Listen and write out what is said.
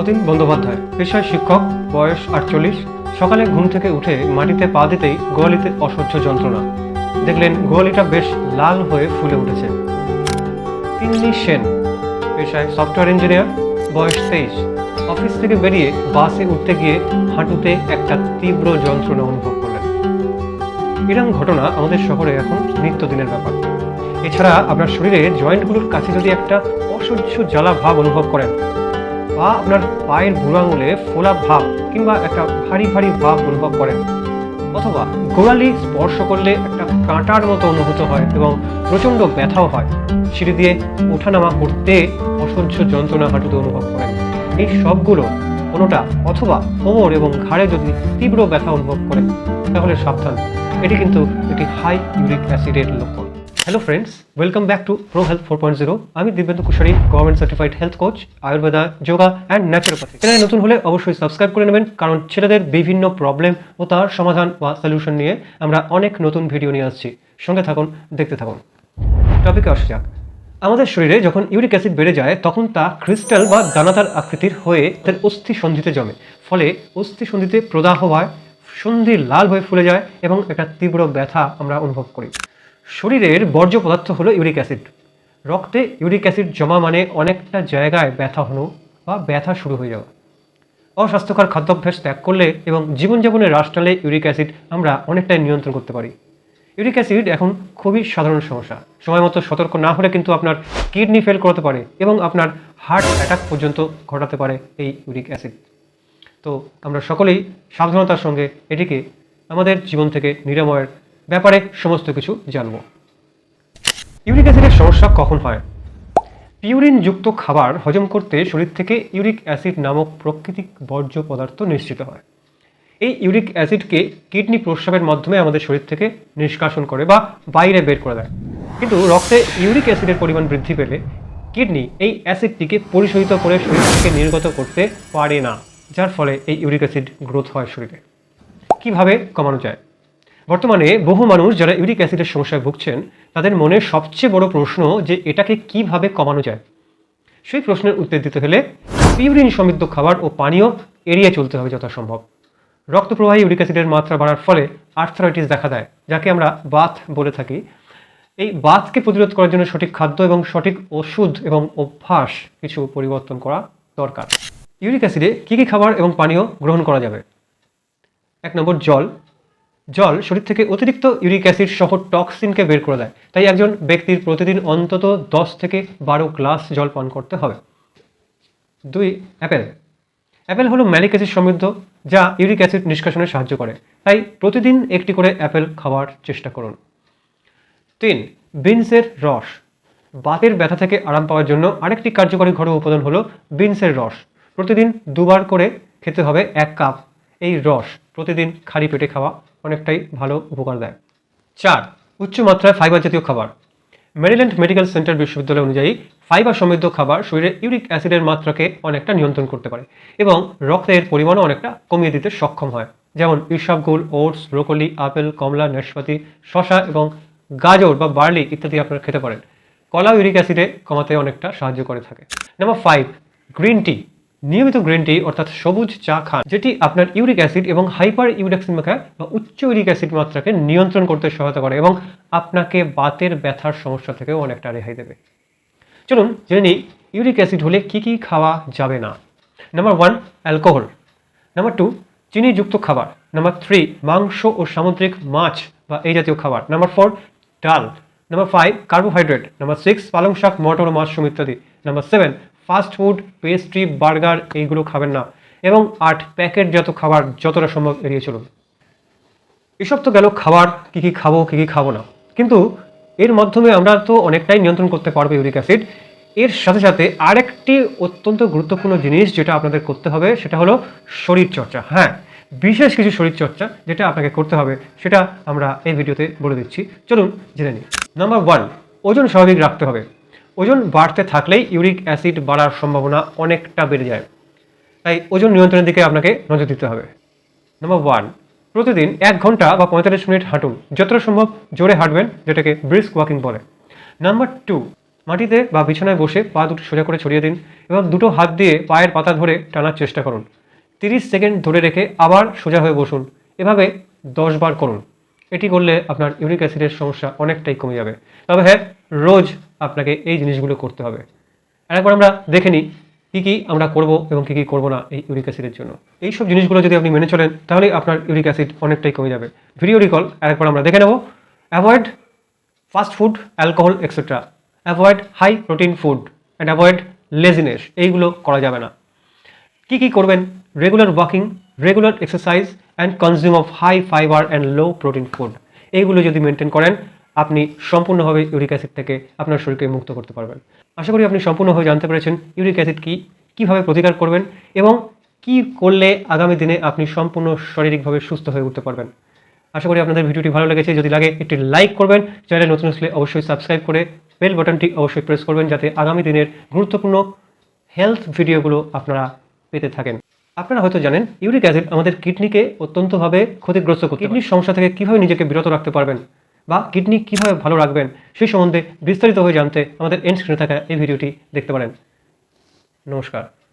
অতীন বন্দ্যোপাধ্যায়, পেশায় শিক্ষক, বয়স আটচল্লিশ, সকালে ঘুম থেকে উঠে মাটিতে পা দিতেই গোয়ালিতে অসহ্য যন্ত্রণা। দেখলেন গোয়ালিটা বেশ লাল হয়ে ফুলে উঠেছে। তিন্নি সেন, পেশায় সফটওয়্যার ইঞ্জিনিয়ার, বয়স তেইশ, অফিস থেকে বেরিয়ে বাসে উঠতে গিয়ে হাঁটুতে একটা তীব্র যন্ত্রণা অনুভব করলেন। এরকম ঘটনা আমাদের শহরে এখন নিত্যদিনের ব্যাপার। এছাড়া আপনার শরীরে জয়েন্টগুলোর কাছে যদি একটা অসহ্য জ্বালা ভাব অনুভব করেন বা আপনার পায়ের বুড়ো আঙুলে ফোলা ভাব কিংবা একটা ভারী ভারী ভাব অনুভব করেন। অথবা গোড়ালি স্পর্শ করলে একটা কাঁটার মতো অনুভূত হয় এবং প্রচণ্ড ব্যথাও হয়। সিঁড়ি দিয়ে ওঠানামা করতে অসহ্য যন্ত্রণা হাঁটুতে অনুভব করেন। এই সবগুলো কোনোটা অথবা কোমর এবং ঘাড়ে যদি তীব্র ব্যথা অনুভব করেন, তাহলে সাবধান। এটি কিন্তু একটি হাই ইউরিক অ্যাসিডের লক্ষণ। Hello friends welcome back to pro health four point zero আমি Dibyendu Kushari government certified health coach Ayurveda yoga and naturopathy চ্যানেলে নতুন হলে অবশ্যই সাবস্ক্রাইব করে নেবেন, কারণ ছেলেদের বিভিন্ন প্রবলেম ও তার সমাধান বা সলিউশন নিয়ে আমরা অনেক নতুন ভিডিও নিয়ে আসছি। সঙ্গে থাকুন, দেখতে থাকুন। টপিকে আসা যাক। আমাদের শরীরে যখন ইউরিক অ্যাসিড বেড়ে যায়, তখন তা ক্রিস্টাল বা দানাদার আকৃতির হয়ে তার অস্থি সন্ধিতে জমে। ফলে অস্থি সন্ধিতে প্রদাহ হয়, সন্ধি লাল হয়ে ফুলে যায় এবং একটা তীব্র ব্যথা আমরা অনুভব করি। শরীরের বর্জ্য পদার্থ হলো ইউরিক অ্যাসিড। রক্তে ইউরিক অ্যাসিড জমা মানে অনেকটা জায়গায় ব্যথা হলো বা ব্যথা শুরু হয়ে যাওয়া। অস্বাস্থ্যকর খাদ্যাভ্যাস ত্যাগ করলে এবং জীবনযাপনের হ্রাস টানলে ইউরিক অ্যাসিড আমরা অনেকটাই নিয়ন্ত্রণ করতে পারি। ইউরিক অ্যাসিড এখন খুবই সাধারণ সমস্যা। সময় মতো সতর্ক না হলে কিন্তু আপনার কিডনি ফেল করতে পারে এবং আপনার হার্ট অ্যাটাক পর্যন্ত ঘটাতে পারে এই ইউরিক অ্যাসিড। তো আমরা সকলেই সাবধানতার সঙ্গে এটিকে আমাদের জীবন থেকে নিরাময়ের ব্যাপারে সমস্ত কিছু জানব। ইউরিক অ্যাসিডের সমস্যা কখন হয়? পিউরিন যুক্ত খাবার হজম করতে শরীর থেকে ইউরিক অ্যাসিড নামক প্রাকৃতিক বর্জ্য পদার্থ নিশ্চিত হয়। এই ইউরিক অ্যাসিডকে কিডনি প্রস্রাবের মাধ্যমে আমাদের শরীর থেকে নিষ্কাশন করে বা বাইরে বের করে দেয়। কিন্তু রক্তে ইউরিক অ্যাসিডের পরিমাণ বৃদ্ধি পেলে কিডনি এই অ্যাসিডটিকে পরিশোধিত করে শরীর থেকে নির্গত করতে পারে না, যার ফলে এই ইউরিক অ্যাসিড গ্রোথ হয় শরীরে। কীভাবে কমানো যায়? বর্তমানে বহু মানুষ যারা ইউরিক অ্যাসিডের সমস্যায় ভুগছেন, তাদের মনে সবচেয়ে বড় প্রশ্ন যে এটাকে কীভাবে কমানো যায়? সেই প্রশ্নের উত্তর দিতে হলে ইউরিন সমৃদ্ধ খাবার ও পানীয় এড়িয়ে চলতে হবে যথাসম্ভব। রক্ত প্রবাহী ইউরিক অ্যাসিডের মাত্রা বাড়ার ফলে আর্থারাইটিস দেখা দেয়, যাকে আমরা বাথ বলে থাকি। এই বাতকে প্রতিরোধ করার জন্য সঠিক খাদ্য এবং সঠিক ওষুধ এবং অভ্যাস কিছু পরিবর্তন করা দরকার। ইউরিক অ্যাসিডে কী কী খাবার এবং পানীয় গ্রহণ করা যাবে? এক নম্বর জল জল শরীর থেকে অতিরিক্ত ইউরিক অ্যাসিড সহ টক্সিনকে বের করে দেয়। তাই একজন ব্যক্তির প্রতিদিন অন্তত দশ থেকে বারো গ্লাস জল পান করতে হবে। দুই, অ্যাপেল। অ্যাপেল হলো ম্যালিক অ্যাসিড সমৃদ্ধ, যা ইউরিক অ্যাসিড নিষ্কাশনে সাহায্য করে। তাই প্রতিদিন একটি করে অ্যাপেল খাওয়ার চেষ্টা করুন। তিন, বিনসের রস। বাতের ব্যথা থেকে আরাম পাওয়ার জন্য আরেকটি কার্যকরী ঘরোয়া উপাদান হলো বিনসের রস। প্রতিদিন দুবার করে খেতে হবে এক কাপ। এই রস প্রতিদিন খালি পেটে খাওয়া অনেকটাই ভালো উপকার দেয়। চার, উচ্চ মাত্রায় ফাইবার জাতীয় খাবার। মেরিল্যান্ড মেডিকেল সেন্টার বিশ্ববিদ্যালয় অনুযায়ী ফাইবার সমৃদ্ধ খাবার শরীরে ইউরিক অ্যাসিডের মাত্রাকে অনেকটা নিয়ন্ত্রণ করতে পারে এবং রক্তের পরিমাণও অনেকটা কমিয়ে দিতে সক্ষম হয়। যেমন ইসবগুল ওটস, ব্রোকলি, আপেল, কমলা, নাশপাতি শশা এবং গাজর বা বার্লি ইত্যাদি আপনারা খেতে পারেন। কলা ইউরিক অ্যাসিডে কমাতে অনেকটা সাহায্য করে থাকে। নাম্বার ফাইভ গ্রিন টি নিয়মিত গ্রিন টি অর্থাৎ সবুজ চা খান, যেটি আপনার ইউরিক অ্যাসিড এবং হাইপার ইউরেক্সিমিকা বা উচ্চ ইউরিক অ্যাসিড মাত্রাকে নিয়ন্ত্রণ করতে সহায়তা করে এবং আপনাকে বাতের ব্যথার সমস্যা থেকেও অনেকটা রেহাই দেবে। চলুন জেনে নিই, ইউরিক অ্যাসিড হলে কি কি খাওয়া যাবে না। Number one, alcohol. Number two, চিনিযুক্ত খাবার। নাম্বার থ্রি, মাংস ও সামুদ্রিক মাছ বা এই জাতীয় খাবার। নাম্বার ফোর, ডাল। Number five, carbohydrate. Number six পালং শাক মটর, মাশরুম ইত্যাদি। Number seven fast food, pastry, burger এইগুলো খাবেন না। এবং আট প্যাকেটজাত খাবার, যতটা সম্ভব এড়িয়ে চলুন। এসব তো গেল, খাবার, কী কী খাব, কী কী খাব না। কিন্তু এর মাধ্যমে আমরা তো অনেকটাই নিয়ন্ত্রণ করতে পারব ইউরিক অ্যাসিড। এর সাথে সাথে আরেকটি অত্যন্ত গুরুত্বপূর্ণ জিনিস যেটা আপনাদের করতে হবে, সেটা হলো শরীর চর্চা। হ্যাঁ বিশেষ কিছু শরীর চর্চা যেটা আপনাকে করতে হবে, সেটা আমরা এই ভিডিওতে বলে দিচ্ছি। চলুন জেনে নিই। নাম্বার ওয়ান, ওজন স্বাভাবিক রাখতে হবে। ওজন বাড়তে থাকলেই ইউরিক অ্যাসিড বাড়ার সম্ভাবনা অনেকটা বেড়ে যায়। তাই ওজন নিয়ন্ত্রণের দিকে আপনাকে নজর দিতে হবে। নম্বর ওয়ান প্রতিদিন এক ঘণ্টা বা পঁয়তাল্লিশ মিনিট হাঁটুন। যতটা সম্ভব জোরে হাঁটবেন, যেটাকে ব্রিস্ক ওয়াকিং বলে। নাম্বার টু মাটিতে বা বিছানায় বসে পা দুটো সোজা করে ছড়িয়ে দিন এবং দুটো হাত দিয়ে পায়ের পাতা ধরে টানার চেষ্টা করুন। তিরিশ সেকেন্ড ধরে রেখে আবার সোজা হয়ে বসুন। এভাবে দশ বার করুন। এটি করলে আপনার ইউরিক অ্যাসিডের সমস্যা অনেকটাই কমে যাবে। তবে হ্যাঁ রোজ আপনাকে এই জিনিসগুলো করতে হবে। আরেকবার আমরা দেখে নিই, কী কী আমরা করব এবং কী কী করব না এই ইউরিক অ্যাসিডের জন্য। এই সব জিনিসগুলো যদি আপনি মেনে চলেন তাহলে আপনার ইউরিক অ্যাসিড অনেকটাই কমে যাবে। ভিডিও রিকল আরেকবার আমরা দেখে নেব। Avoid fast food alcohol extra avoid high protein food and avoid laziness এইগুলো করা যাবে না। কী কী করবেন? Regular walking regular exercise and consume of high fibre and low protein food এইগুলো যদি মেনটেন করেন আপনি সম্পূর্ণভাবে ইউরিক অ্যাসিড থেকে আপনার শরীরকে মুক্ত করতে পারবেন। আশা করি আপনি সম্পূর্ণভাবে জানতে পেরেছেন ইউরিক অ্যাসিড কী, কীভাবে প্রতিকার করবেন এবং কি করলে আগামী দিনে আপনি সম্পূর্ণ শারীরিকভাবে সুস্থ হয়ে উঠতে পারবেন। আশা করি আপনাদের ভিডিওটি ভালো লেগেছে। যদি লাগে, একটি লাইক করবেন। চ্যানেলে নতুন আসলে অবশ্যই সাবস্ক্রাইব করে বেল বাটনটি অবশ্যই প্রেস করবেন যাতে আগামী দিনের গুরুত্বপূর্ণ হেলথ ভিডিওগুলো আপনারা পেতে থাকেন। আপনারা হয়তো জানেন, ইউরিক অ্যাসিড আমাদের কিডনিকে অত্যন্তভাবে ক্ষতিগ্রস্ত করে কিডনির সমস্যা থেকে কীভাবে নিজেকে বিরত রাখতে পারবেন? বা কিডনি কীভাবে ভালো রাখবেন সেই সম্বন্ধে বিস্তারিতভাবে জানতে আমাদের এন্ড স্ক্রিনে থাকা এই ভিডিওটি দেখতে পারেন। নমস্কার।